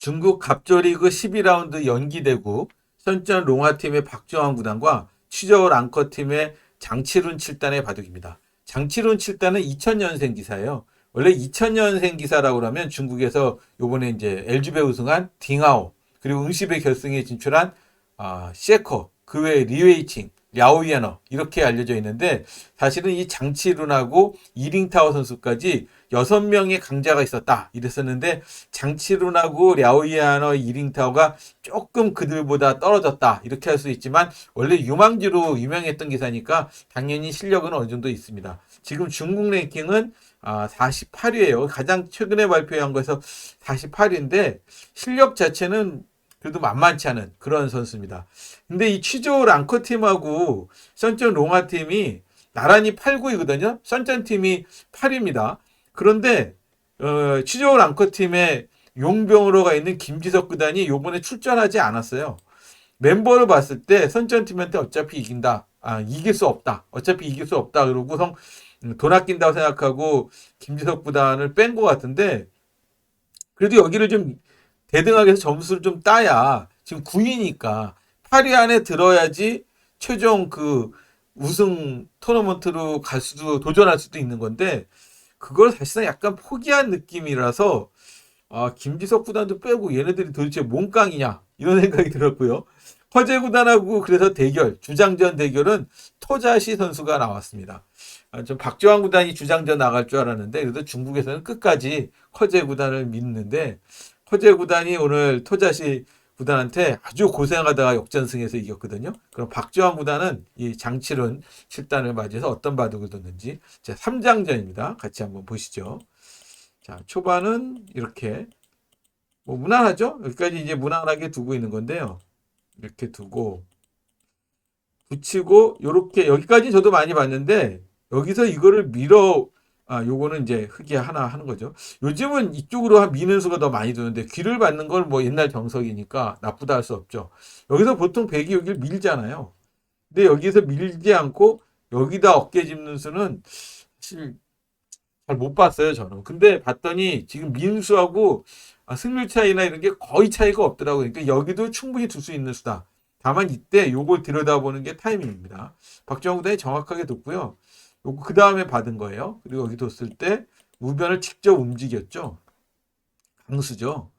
중국 갑조리그 12라운드 연기되고 선전 롱아팀의 박정환 구단과 취저울 앙커팀의 장치룬 7단의 바둑입니다. 장치룬 7단은 2000년생 기사예요. 원래 2000년생 기사라고 하면 중국에서 요번에 이제 LG배 우승한 딩하오 그리고 응시배 결승에 진출한 아, 셰커 그 외에 리웨이칭 랴오이아너 이렇게 알려져 있는데 사실은 이 장치룬하고 이링타오 선수까지 여섯 명의 강자가 있었다 이랬었는데 장치룬하고 랴오이아너 이링타오가 조금 그들보다 떨어졌다 이렇게 할 수 있지만 원래 유망주로 유명했던 기사니까 당연히 실력은 어느 정도 있습니다. 지금 중국 랭킹은 아, 48위예요. 가장 최근에 발표한 거에서 48위인데 실력 자체는 그래도 만만치 않은 그런 선수입니다. 근데 이 취조 랑커 팀하고 선전 롱아 팀이 나란히 8, 9이거든요. 선전 팀이 8입니다. 그런데 어, 취조 랑커 팀의 용병으로 가 있는 김지석 구단이 요번에 출전하지 않았어요. 멤버를 봤을 때 선전 팀한테 어차피 이긴다. 아, 이길 수 없다. 어차피 이길 수 없다. 그러고선 음, 돈 아낀다고 생각하고 김지석 구단을 뺀 것 같은데 그래도 여기를 좀 대등하게 해서 점수를 좀 따야 지금 9위니까 8위 안에 들어야지 최종 그 우승 토너먼트로 갈 수도 도전할 수도 있는 건데 그걸 사실상 약간 포기한 느낌이라서 아, 김지석 구단도 빼고 얘네들이 도대체 뭔 깡이냐 이런 생각이 들었고요. 허재 구단하고 그래서 대결 주장전 대결은 토자시 선수가 나왔습니다. 아, 좀 박지환 구단이 주장전 나갈 줄 알았는데 그래도 중국에서는 끝까지 허재 구단을 믿는데 허재 구단이 오늘 토자시 구단한테 아주 고생하다가 역전승에서 이겼거든요. 그럼 박지환 구단은 이 장치른 7단을 맞이해서 어떤 바둑을 뒀는지 자, 3장전입니다. 같이 한번 보시죠. 자, 초반은 이렇게 뭐 무난하죠? 여기까지 이제 무난하게 두고 있는 건데요. 이렇게 두고 붙이고 요렇게 여기까지 저도 많이 봤는데 여기서 이거를 밀어 아 요거는 이제 흑이 하나 하는 거죠. 요즘은 이쪽으로 미는 수가 더 많이 두는데 귀를 받는 걸 뭐 옛날 정석이니까 나쁘다 할 수 없죠. 여기서 보통 백이 여기를 밀잖아요. 근데 여기서 밀지 않고 여기다 어깨 짚는 수는 사실 잘 못 봤어요 저는. 근데 봤더니 지금 민수하고 아, 승률 차이나 이런 게 거의 차이가 없더라고요. 그러니까 여기도 충분히 둘 수 있는 수다. 다만 이때 요걸 들여다보는 게 타이밍입니다. 박정우 구단이 정확하게 뒀고요. 요거 그 다음에 받은 거예요. 그리고 여기 뒀을 때 우변을 직접 움직였죠. 강수죠.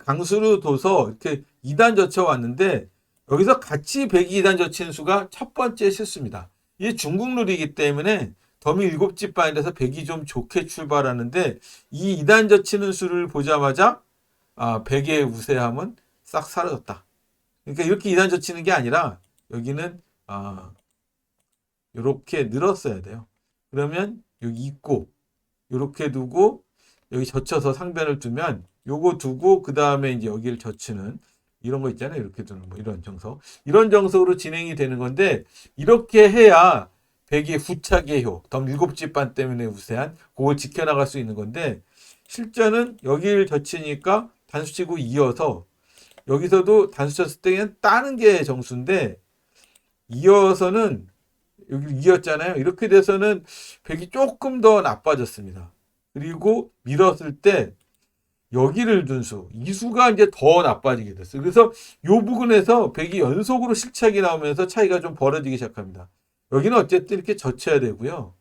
강수로 둬서 이렇게 2단 젖혀 왔는데 여기서 같이 102단 젖힌 수가 첫 번째 실수입니다. 이게 중국 룰이기 때문에 더미 7집 반이라서 100이 좀 좋게 출발하는데 이 2단 젖히는 수를 보자마자 아, 100의 우세함은 싹 사라졌다. 그러니까 이렇게 2단 젖히는 게 아니라 여기는 아, 이렇게 늘었어야 돼요. 그러면 여기 있고 이렇게 두고 여기 젖혀서 상변을 두면 요거 두고 그 다음에 이제 여기를 젖히는 이런 거 있잖아요. 이렇게 두는 뭐 이런 정석. 이런 정석으로 진행이 되는 건데 이렇게 해야 백의 후착의 효, 덤 일곱 집반 때문에 우세한 그걸 지켜나갈 수 있는 건데 실전은 여기를 젖히니까 단수치고 이어서 여기서도 단수 쳤을 때는 따는 게 정수인데 이어서는 여기 이었잖아요. 이렇게 돼서는 백이 조금 더 나빠졌습니다. 그리고 밀었을 때 여기를 둔 수, 이 수가 이제 더 나빠지게 됐어요. 그래서 요 부분에서 백이 연속으로 실착이 나오면서 차이가 좀 벌어지기 시작합니다. 여기는 어쨌든 이렇게 젖혀야 되고요.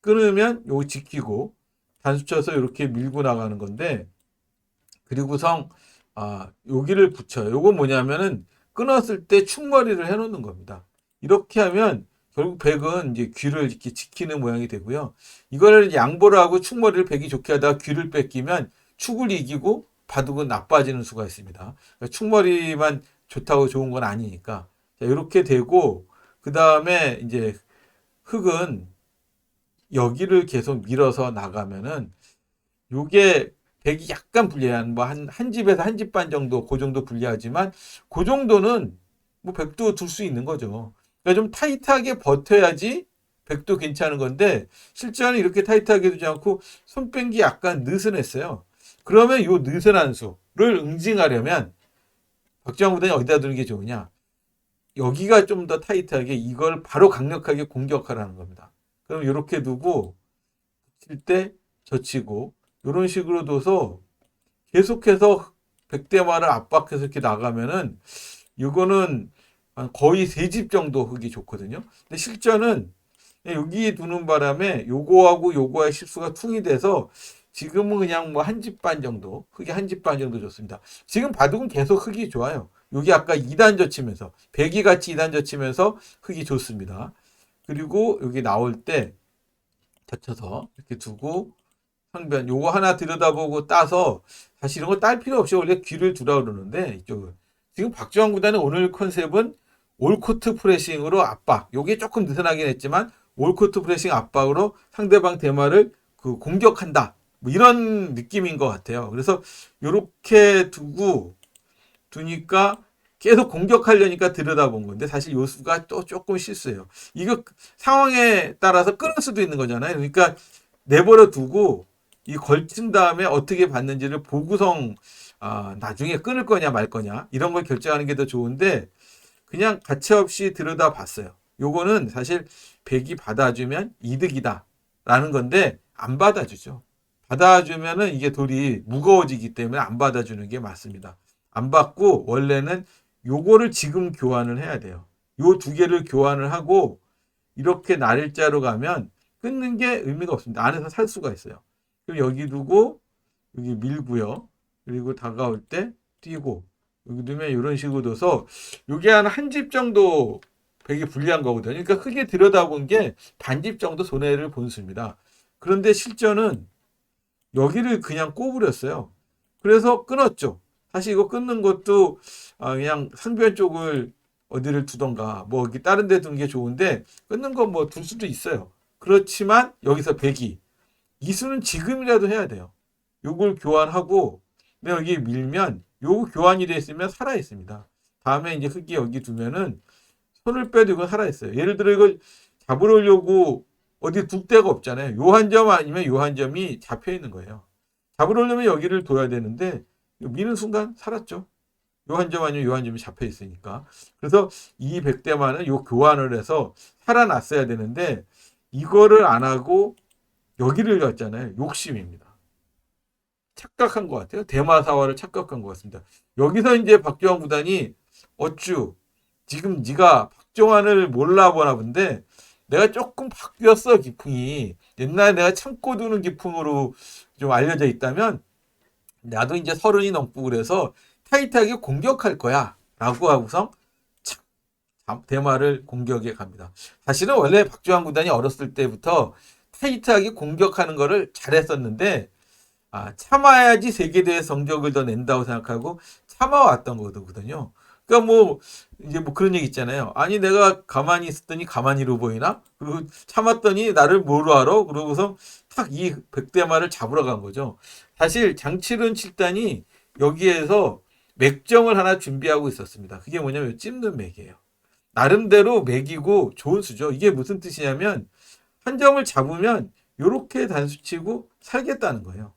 끊으면 요거 지키고 단수 쳐서 이렇게 밀고 나가는 건데 그리고성 아, 여기를 붙여요. 요건 뭐냐면은 끊었을 때 충머리를 해 놓는 겁니다. 이렇게 하면 결국 백은 이제 귀를 이렇게 지키는 모양이 되고요. 이거를 양보를 하고 축머리를 백이 좋게 하다가 귀를 뺏기면 축을 이기고 바둑은 나빠지는 수가 있습니다. 그러니까 축머리만 좋다고 좋은 건 아니니까. 자, 이렇게 되고, 그 다음에 이제 흙은 여기를 계속 밀어서 나가면은 요게 백이 약간 불리한 뭐 한 한 집에서 한 집 반 정도 그 정도 불리하지만 그 정도는 뭐 백도 둘 수 있는 거죠. 그러니까 좀 타이트하게 버텨야지 백도 괜찮은 건데 실제로는 이렇게 타이트하게 두지 않고 손뺀기 약간 느슨했어요. 그러면 요 느슨한 수를 응징하려면 박정호 구단이 어디다 두는 게 좋으냐? 여기가 좀 더 타이트하게 이걸 바로 강력하게 공격하라는 겁니다. 그럼 이렇게 두고 칠 때 젖히고 이런 식으로 둬서 계속해서 백대마를 압박해서 이렇게 나가면은 이거는 한 거의 세 집 정도 흙이 좋거든요. 근데 실전은 여기 두는 바람에 요거하고 요거의 실수가 퉁이 돼서 지금은 그냥 뭐 한 집 반 정도, 흙이 한 집 반 정도 좋습니다. 지금 바둑은 계속 흙이 좋아요. 여기 아까 2단 젖히면서, 배기 같이 2단 젖히면서 흙이 좋습니다. 그리고 여기 나올 때 젖혀서 이렇게 두고 상변 요거 하나 들여다보고 따서 사실 이런 거 딸 필요 없이 원래 귀를 두라 그러는데 이쪽은 지금 박주환 구단의 오늘 컨셉은 올코트 프레싱으로 압박. 요게 조금 느슨하긴 했지만 올코트 프레싱 압박으로 상대방 대마를 그 공격한다. 뭐 이런 느낌인 것 같아요. 그래서 요렇게 두고 두니까 계속 공격하려니까 들여다본 건데 사실 요 수가 또 조금 실수예요. 이거 상황에 따라서 끊을 수도 있는 거잖아요. 그러니까 내버려 두고 이 걸친 다음에 어떻게 받는지를 보고성 아, 나중에 끊을 거냐 말 거냐 이런 걸 결정하는 게 더 좋은데 그냥 가차없이 들여다 봤어요. 요거는 사실 백이 받아주면 이득이다 라는 건데 안 받아주죠. 받아주면은 이게 돌이 무거워지기 때문에 안 받아주는 게 맞습니다. 안 받고 원래는 요거를 지금 교환을 해야 돼요. 요 두 개를 교환을 하고 이렇게 날짜로 가면 끊는 게 의미가 없습니다. 안에서 살 수가 있어요. 그럼 여기 두고 여기 밀고요. 그리고 다가올 때 뛰고 두면 이런 식으로 둬서 요게 한 한 집 정도 되게 불리한 거거든요. 그러니까 크게 들여다본 게 반집 정도 손해를 본 수입니다. 그런데 실전은 여기를 그냥 꼬부렸어요. 그래서 끊었죠. 사실 이거 끊는 것도 아, 그냥 상변 쪽을 어디를 두던가 뭐 여기 다른 데 두는 게 좋은데 끊는 건 뭐 둘 수도 있어요. 그렇지만 여기서 백이 이수는 지금이라도 해야 돼요. 요걸 교환하고 근데 여기 밀면 요 교환이 돼 있으면 살아 있습니다. 다음에 이제 흙이 여기 두면은 손을 빼도 이건 살아 있어요. 예를 들어 이걸 잡으려고 어디 둘 데가 없잖아요. 요 한 점 아니면 요 한 점이 잡혀 있는 거예요. 잡으려면 여기를 둬야 되는데 미는 순간 살았죠. 요 한 점 아니면 요 한 점이 잡혀 있으니까. 그래서 이 백대만은 요 교환을 해서 살아났어야 되는데 이거를 안 하고 여기를 갔잖아요. 욕심입니다. 착각한 것 같아요. 대마사화를 착각한 것 같습니다. 여기서 이제 박정환 구단이 어쭈 지금 네가 박정환을 몰라보나 본데 내가 조금 바뀌었어 기풍이 옛날에 내가 참고 두는 기풍으로 좀 알려져 있다면 나도 이제 서른이 넘고 그래서 타이트하게 공격할 거야 라고 하고서 착 대마를 공격에 갑니다. 사실은 원래 박주환 구단이 어렸을 때부터 타이트하게 공격하는 거를 잘했었는데 아, 참아야지 세계대회 성적을 더 낸다고 생각하고 참아왔던 거거든요. 그러니까 뭐 이제 뭐 그런 얘기 있잖아요. 아니 내가 가만히 있었더니 가만히로 보이나? 그리고 참았더니 나를 뭐로 알아? 그러고서 탁 이 백대마를 잡으러 간 거죠. 사실 장치른 칠단이 여기에서 맥정을 하나 준비하고 있었습니다. 그게 뭐냐면 찝는 맥이에요. 나름대로 맥이고 좋은 수죠. 이게 무슨 뜻이냐면 한 점을 잡으면 이렇게 단수치고 살겠다는 거예요.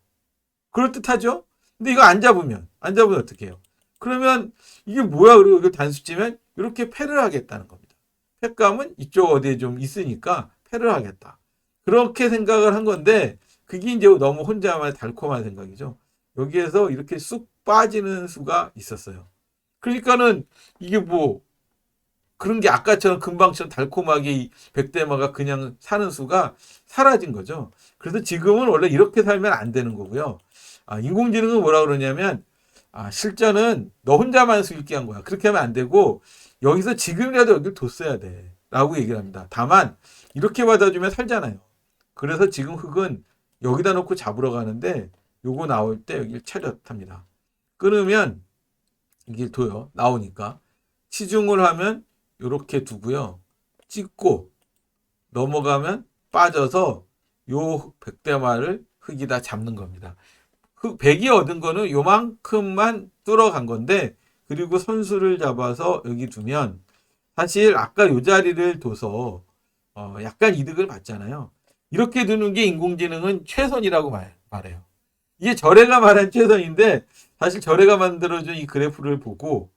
그럴 듯하죠? 근데 이거 안 잡으면 안 잡으면 어떻게 해요? 그러면 이게 뭐야? 그리고 이거 단수치면 이렇게 패를 하겠다는 겁니다. 패감은 이쪽 어디에 좀 있으니까 패를 하겠다. 그렇게 생각을 한 건데 그게 이제 너무 혼자만 달콤한 생각이죠. 여기에서 이렇게 쑥 빠지는 수가 있었어요. 그러니까는 이게 뭐 그런 게 아까처럼 금방처럼 달콤하게 이 백대마가 그냥 사는 수가 사라진 거죠. 그래서 지금은 원래 이렇게 살면 안 되는 거고요. 아, 인공지능은 뭐라 그러냐면 아, 실전은 너 혼자만 수 있게 한 거야. 그렇게 하면 안 되고 여기서 지금이라도 여기를 뒀어야 돼. 라고 얘기를 합니다. 다만 이렇게 받아주면 살잖아요. 그래서 지금 흙은 여기다 놓고 잡으러 가는데 요거 나올 때 여기를 차렷합니다. 끊으면 이게 둬요. 나오니까. 치중을 하면 이렇게 두고요. 찍고 넘어가면 빠져서 요 백대마를 흙이 다 잡는 겁니다. 흙, 백이 얻은 거는 요만큼만 뚫어간 건데 그리고 선수를 잡아서 여기 두면 사실 아까 요 자리를 둬서 어, 약간 이득을 받잖아요. 이렇게 두는 게 인공지능은 최선이라고 말, 말해요. 이게 저래가 말한 최선인데 사실 저래가 만들어준 이 그래프를 보고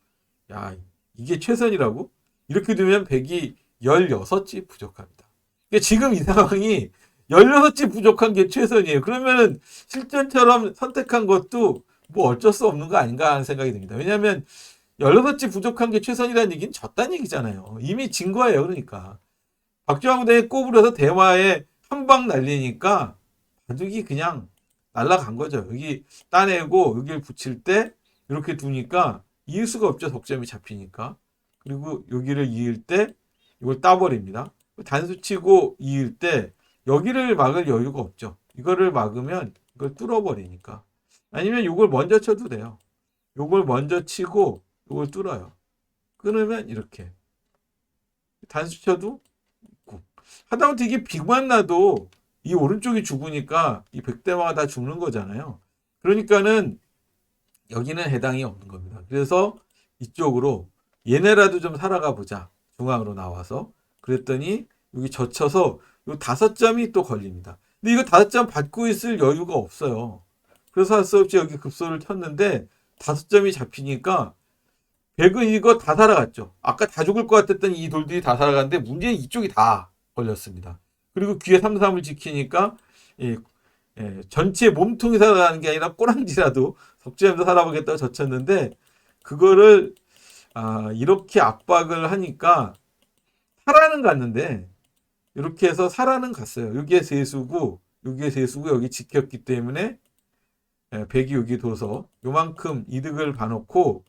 야 이게 최선이라고? 이렇게 두면 100이 16집 부족합니다. 그러니까 지금 이 상황이 16집 부족한 게 최선이에요. 그러면은 실전처럼 선택한 것도 뭐 어쩔 수 없는 거 아닌가 하는 생각이 듭니다. 왜냐하면 16지 부족한 게 최선이라는 얘기는 졌다는 얘기잖아요. 이미 진 거예요. 그러니까. 박주영 대에 꼬부려서 대마에 한 방 날리니까 바둑이 그냥 날아간 거죠. 여기 따내고 여기를 붙일 때 이렇게 두니까 이을 수가 없죠. 덕점이 잡히니까. 그리고 여기를 이을 때 이걸 따버립니다. 단수 치고 이을 때 여기를 막을 여유가 없죠. 이거를 막으면 이걸 뚫어버리니까. 아니면 이걸 먼저 쳐도 돼요. 요걸 먼저 치고 요걸 뚫어요. 끊으면 이렇게. 단수 쳐도 있고. 하다못해 이게 빅만 나도 이 오른쪽이 죽으니까 이 백대마가 다 죽는 거잖아요. 그러니까는 여기는 해당이 없는 겁니다. 그래서 이쪽으로 얘네라도 좀 살아가 보자. 중앙으로 나와서. 그랬더니 여기 젖혀서 요 다섯 점이 또 걸립니다. 근데 이거 다섯 점 받고 있을 여유가 없어요. 그래서 할 수 없이 여기 급소를 쳤는데 다섯 점이 잡히니까 백은 이거 다 살아갔죠. 아까 다 죽을 것 같았던 이 돌들이 다 살아갔는데 문제는 이쪽이 다 걸렸습니다. 그리고 귀에 삼삼을 지키니까 예, 예, 전체 몸통이 살아가는 게 아니라 꼬랑지라도 덕지함도 살아보겠다고 젖혔는데 그거를 아, 이렇게 압박을 하니까 살아는 갔는데 이렇게 해서 살아는 갔어요. 여기에 세수고 여기에 세수고 여기 지켰기 때문에 예, 백이 여기 둬서 요만큼 이득을 봐놓고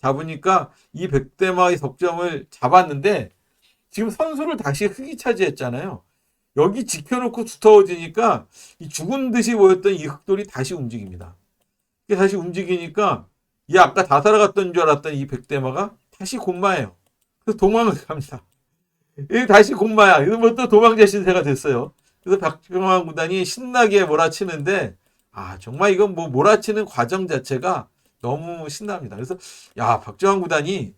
잡으니까 이 백대마의 석점을 잡았는데 지금 선수를 다시 흙이 차지했잖아요. 여기 지켜놓고 두터워지니까 이 죽은 듯이 보였던 이 흑돌이 다시 움직입니다. 다시 움직이니까 이 아까 다 살아갔던 줄 알았던 이 백대마가 다시 곤마예요. 그래서 도망을 갑니다. 이 다시 곤마야. 이러면 또 도망자 신세가 됐어요. 그래서 박정환 구단이 신나게 몰아치는데 아 정말 이건 뭐 몰아치는 과정 자체가 너무 신납니다. 그래서 야 박정환 구단이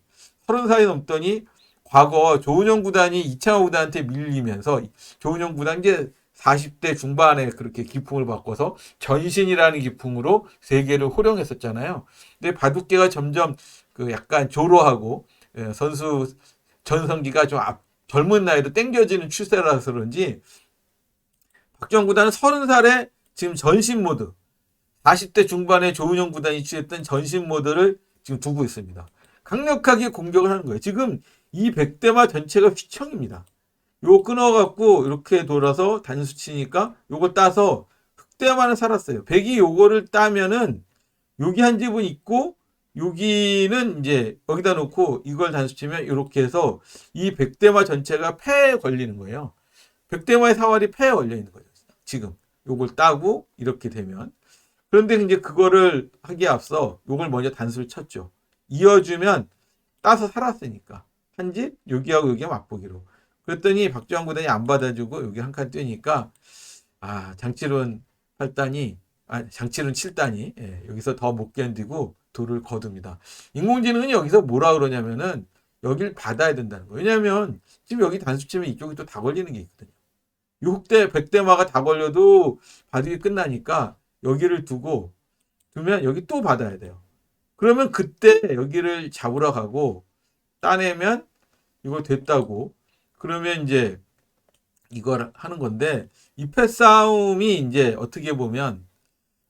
서른 살이 넘더니 과거 조은영 구단이 이창호 구단한테 밀리면서 조은영 구단 이제 40대 중반에 그렇게 기풍을 바꿔서 전신이라는 기풍으로 세계를 호령했었잖아요. 근데 바둑계가 점점 그 약간 조로하고 예, 선수 전성기가 좀 앞, 젊은 나이로 땡겨지는 추세라서 그런지 박정 구단은 30살에 지금 전신 모드 40대 중반에 조은영 구단이 취했던 전신 모드를 지금 두고 있습니다. 강력하게 공격을 하는 거예요. 지금 이 백대마 전체가 휘청입니다. 요거 끊어갖고 이렇게 돌아서 단수 치니까 요거 따서 흑대마는 살았어요. 백이 요거를 따면은 여기 한 집은 있고 여기는 이제 여기다 놓고 이걸 단수 치면 이렇게 해서 이 백대마 전체가 폐에 걸리는 거예요. 백대마의 사활이 폐에 걸려 있는 거예요. 지금 요걸 따고 이렇게 되면 그런데 이제 그거를 하기에 앞서 요걸 먼저 단수를 쳤죠. 이어주면 따서 살았으니까 한 집 여기하고 여기 맞보기로 그랬더니 박주환 구단이 안 받아주고 여기 한 칸 뛰니까 아 장치론 8단이 아 장치론 7단이 예, 여기서 더 못 견디고 돌을 거둡니다. 인공지능은 여기서 뭐라 그러냐면은 여길 받아야 된다는 거예요. 왜냐하면 지금 여기 단수 치면 이쪽이 또 다 걸리는 게 있거든요. 6대 100대마가 다 걸려도 바둑이 끝나니까 여기를 두고 두면 여기 또 받아야 돼요. 그러면 그때 여기를 잡으러 가고 따내면 이거 됐다고 그러면 이제 이걸 하는 건데 이 패싸움이 이제 어떻게 보면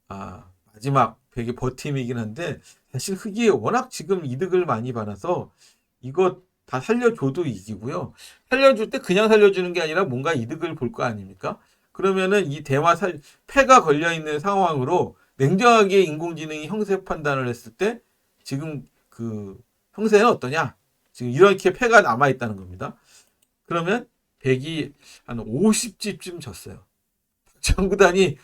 아 마지막 되게 버팀이긴 한데 사실 흑이 워낙 지금 이득을 많이 받아서 이거 다 살려줘도 이기고요. 살려줄 때 그냥 살려주는 게 아니라 뭔가 이득을 볼 거 아닙니까? 그러면은 이 대화 살 패가 걸려 있는 상황으로 냉정하게 인공지능이 형세 판단을 했을 때 지금 그 형세는 어떠냐? 지금 이렇게 패가 남아 있다는 겁니다. 그러면 백이 한 50집쯤 졌어요. 정구단이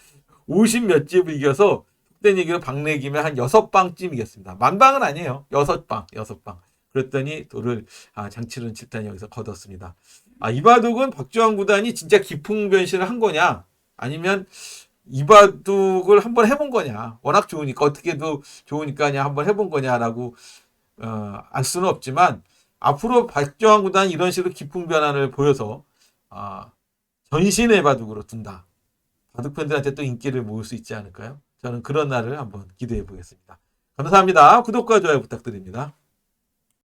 50 몇 집을 이겨서 그때 얘기로 박내기면 한 6방쯤 이겼습니다. 만 방은 아니에요. 6방, 6방. 그랬더니 돌을 아, 장치른 7단이 여기서 거뒀습니다. 아, 이바둑은 박주환 구단이 진짜 깊은 변신을 한 거냐? 아니면 이바둑을 한번 해본 거냐? 워낙 좋으니까 어떻게도 좋으니까 한번 해본 거냐라고 어, 알 수는 없지만 앞으로 박정환 구단이 이런 식으로 깊은 변화를 보여서 아, 전신의 바둑으로 둔다. 바둑 팬들한테 또 인기를 모을 수 있지 않을까요? 저는 그런 날을 한번 기대해 보겠습니다. 감사합니다. 구독과 좋아요 부탁드립니다.